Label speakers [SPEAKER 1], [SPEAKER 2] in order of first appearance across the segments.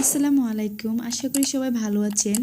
[SPEAKER 1] আসসালামু আলাইকুম। আশা করি সবাই ভালো আছেন।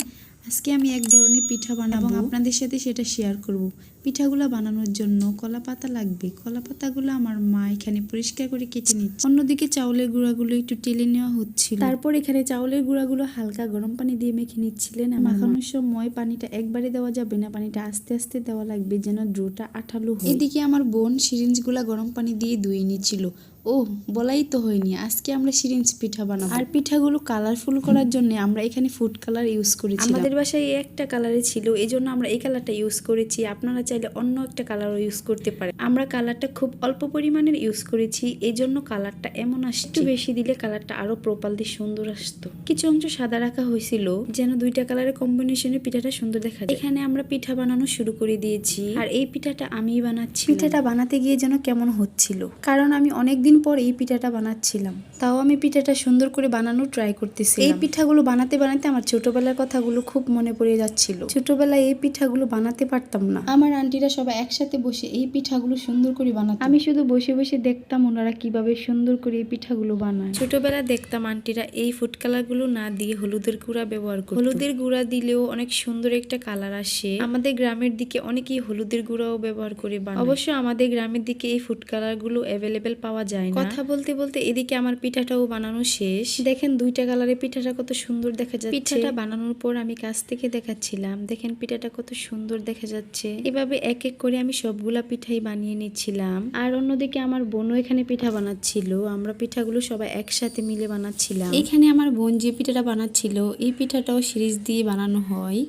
[SPEAKER 1] আজকে আমি এক ধরনের পিঠা বানাবো আপনাদের সাথে সেটা শেয়ার করব। পিঠাগুলো বানানোর জন্য কলা পাতা লাগবে। কলা পাতাগুলো আমার মা এখানে পরিষ্কার করে কেটে নিচ্ছে। অন্যদিকে চাউলের গুঁড়াগুলো একটু টেলে নেওয়া হচ্ছিল। তারপর এখানে চাউলের গুঁড়াগুলো হালকা গরম পানি দিয়ে মেখে নিচ্ছিলেন মাখানোর সময় পানিটা একবারে দেওয়া যাবে না। পানিটা আস্তে আস্তে দেওয়া লাগবে যেন ড্রোটা আঠালো হয়। এদিকে আমার বোন সিরিঞ্জগুলা গরম পানি দিয়ে ধুয়ে নিচ্ছিল। ও বলাই তো হয়নি। আজকে আমরা সিরিঞ্জ পিঠা বানাবো। আর পিঠাগুলো কালারফুল করার জন্য আমরা এখানে ফুড কালার ইউজ করেছি আমাদের বাসায় এই একটা কালারে ছিল এই জন্য আমরা এই কালারটা ইউজ করেছি। আপনারা চাইলে অন্য একটা কালারও ইউজ করতে পারেন। আমরা কালারটা খুব অল্প পরিমাণের ইউজ করেছি এই জন্য কালারটা এমন আসছে। একটু বেশি দিলে কালারটা আরও প্রপালদি সুন্দর আসতো। কিছু অংশ সাদা রাখা হয়েছিল যেন দুইটা কালারের কম্বিনেশনে পিঠাটা সুন্দর দেখা যায়। এখানে আমরা পিঠা বানানো শুরু করে দিয়েছি। আর এই পিঠাটা আমিই বানাচ্ছি পিঠাটা বানাতে গিয়ে যেন কেমন হচ্ছিল। কারণ আমি অনেকদিন পর এই পিঠাটা বানাচ্ছিলাম। তাও আমি পিঠাটা সুন্দর করে বানানোর ট্রাই করতেছি এই পিঠাগুলো বানাতে বানাতে আমার ছোটবেলার কথাগুলো খুব মনে পড়ে যাচ্ছিল। ছোটবেলায় এই পিঠাগুলো বানাতে পারতাম না। আমার আন্টিরা সবাই একসাথে বসে এই পিঠাগুলো সুন্দর করে বানাতো। আমি শুধু বসে বসে দেখতাম ওনারা কীভাবে সুন্দর করে এই পিঠাগুলো বানায়। ছোটবেলা দেখতাম আন্টিরা এই ফুড কালারগুলো না দিয়ে হলুদের গুঁড়া ব্যবহার করতো। হলুদের গুঁড়া দিলেও অনেক সুন্দর একটা কালার আসে। আমাদের গ্রামের দিকে অনেকেই হলুদের গুঁড়াও ব্যবহার করে বানায়। অবশ্য আমাদের গ্রামের দিকে এই ফুড কালারগুলো অ্যাভেলেবেল পাওয়া যায় না। কথা বলতে বলতে এদিকে আমার পিঠাটাও বানানো শেষ। দেখেন দুইটা কালারের পিঠাটা কত সুন্দর দেখা যাচ্ছে। পিঠাটা বানানোর পর আমি কাছ থেকে দেখাচ্ছিলাম। দেখেন পিঠাটা কত সুন্দর দেখা যাচ্ছে। এভাবে এক এক করে আমি সবগুলা পিঠাই বানিয়ে নিচ্ছিলাম। আর অন্যদিকে আমার বোনও এখানে পিঠা বানাচ্ছিল। আমরা পিঠাগুলো সবাই একসাথে মিলে বানাচ্ছিলাম। এখানে আমার বোন যে পিঠাটা বানাচ্ছিল এই পিঠাটাও সিরিজ দিয়ে বানানো হয়।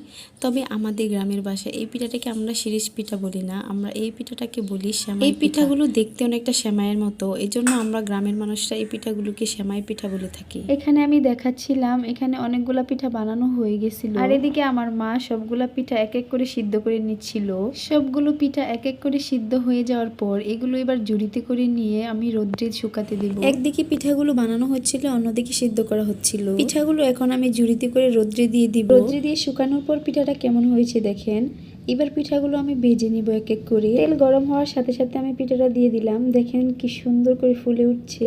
[SPEAKER 1] তবে আমাদের গ্রামের বাসায় এই পিঠাটাকে আমরা সিরিজ পিঠা বলি না। আমরা এই পিঠাটাকে বলি শ্যামাই এই পিঠাগুলো দেখতে অনেকটা শ্যামাইয়ের মতো। এই জন্য আমরা গ্রামের মানুষরা এই পিঠাগুলোকে শ্যামাই পিঠা বলে থাকি। এখানে আমি দেখাচ্ছিলাম এখানে অনেকগুলা পিঠা বানানো হয়ে গেছিল। আর এদিকে আমার মা সবগুলা পিঠা এক এক করে সিদ্ধ করে নিচ্ছিল। সবগুলো পিঠা এক এক করে সিদ্ধ হয়ে যাওয়ার পর এগুলো এবার জুড়িতে করে নিয়ে আমি রোদ্রে শুকাতে দিব। একদিকে পিঠাগুলো বানানো হচ্ছিল অন্যদিকে সিদ্ধ করা হচ্ছিল। পিঠাগুলো এখন আমি জুড়িতে করে রোদ্রে দিয়ে দিব। রোদ্রে দিয়ে শুকানোর পর পিঠাটা কেমন হয়েছে দেখেন। এবার পিঠাগুলো আমি ভেজে নিব এক এক করে। তেল গরম হওয়ার সাথে সাথে আমি পিঠাটা দিয়ে দিলাম। দেখেন কি সুন্দর করে ফুলে উঠছে।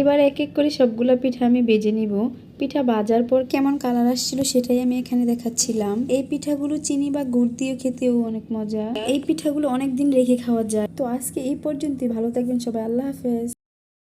[SPEAKER 1] এবার এক এক করে সবগুলা পিঠা আমি ভেজে নিব। পিঠা বাজার পর কেমন কালার আসছিল সেটাই আমি এখানে দেখাচ্ছিলাম। এই পিঠাগুলো চিনি বা গুড় দিয়ে খেতেও অনেক মজা। এই পিঠাগুলো অনেক দিন রেখে খাওয়া যায়। তো আজকে এই পর্যন্তই। ভালো থাকবেন সবাই। আল্লাহ হাফেজ।